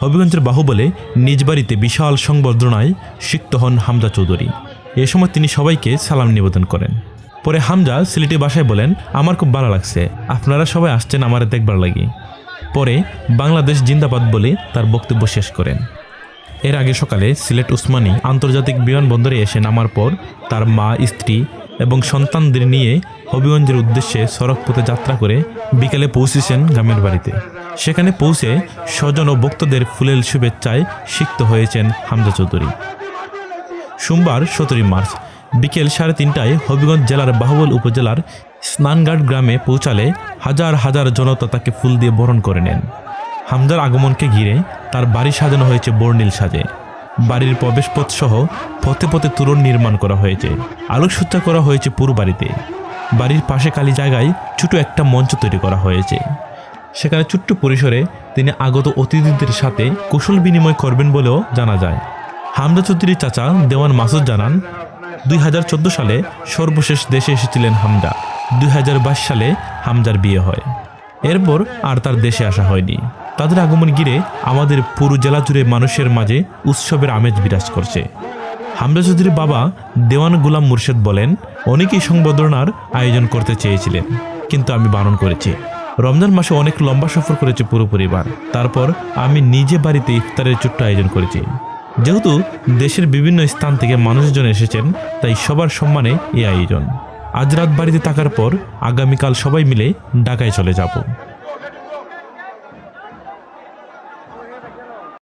হবিগঞ্জের বাহুবলে নিজ বাড়িতে বিশাল সংবর্ধনায় সিক্ত হন হামজা চৌধুরী। এ সময় তিনি সবাইকে সালাম নিবেদন করেন। পরে হামজা সিলেটি বাসায় বলেন, আমার খুব ভালো লাগছে। আপনারা সবাই আসছেন আমার দেখবার লাগি। পরে বাংলাদেশ জিন্দাবাদ বলে তার বক্তব্য শেষ করেন। এর আগে সকালে সিলেট উসমানী আন্তর্জাতিক বিমানবন্দরে এসে নামার পর তার মা, স্ত্রী এবং সন্তানদের নিয়ে হবিগঞ্জের উদ্দেশ্যে সড়ক পথে যাত্রা করে বিকেলে পৌঁছেছেন গ্রামের বাড়িতে। সেখানে পৌঁছে স্বজন ও ভক্তদের ফুলেল শুভেচ্ছায় সিক্ত হয়েছেন হামজা চৌধুরী। সোমবার সতেরোই মার্চ বিকেল সাড়ে তিনটায় হবিগঞ্জ জেলার বাহুবল উপজেলার স্নানঘাট গ্রামে পৌঁছালে হাজার হাজার জনতা তাকে ফুল দিয়ে বরণ করে নেন। হামজার আগমনকে ঘিরে তার বাড়ি সাজানো হয়েছে বর্ণিল সাজে। বাড়ির প্রবেশপথ সহ পথে পথে তোরণ নির্মাণ করা হয়েছে। আলোকসজ্জা করা হয়েছে পুরো বাড়িতে। বাড়ির পাশে খালি জায়গায় ছোট একটা মঞ্চ তৈরি করা হয়েছে। সেখানে ছোট্ট পরিসরে তিনি আগত অতিথিদের সাথে কুশল বিনিময় করবেন বলেও জানা যায়। হামদা চৌধুরীর চাচা দেওয়ান মাসুদ জানান, দুই হাজার চোদ্দ সালে সর্বশেষ দেশে এসেছিলেন হামদা। দুই হাজার বাইশ সালে হামজার বিয়ে হয়। এরপর আর তার দেশে আসা হয়নি। তাদের আগমন ঘিরে আমাদের পুরো জেলা জুড়ে মানুষের মাঝে উৎসবের আমেজ বিরাজ করছে। হামজা চৌধুরীর বাবা দেওয়ান গুলাম মুর্শেদ বলেন, অনেকেই সংবর্ধনার আয়োজন করতে চেয়েছিলেন, কিন্তু আমি বারণ করেছি। রমজান মাসে অনেক লম্বা সফর করেছে পুরো পরিবার। তারপর আমি নিজে বাড়িতে ইফতারের ছোট্ট আয়োজন করেছি। যেহেতু দেশের বিভিন্ন স্থান থেকে মানুষজন এসেছেন, তাই সবার সম্মানে এই আয়োজন। আজ রাত বাড়িতে থাকার পর আগামীকাল সবাই মিলে ঢাকায় চলে যাব।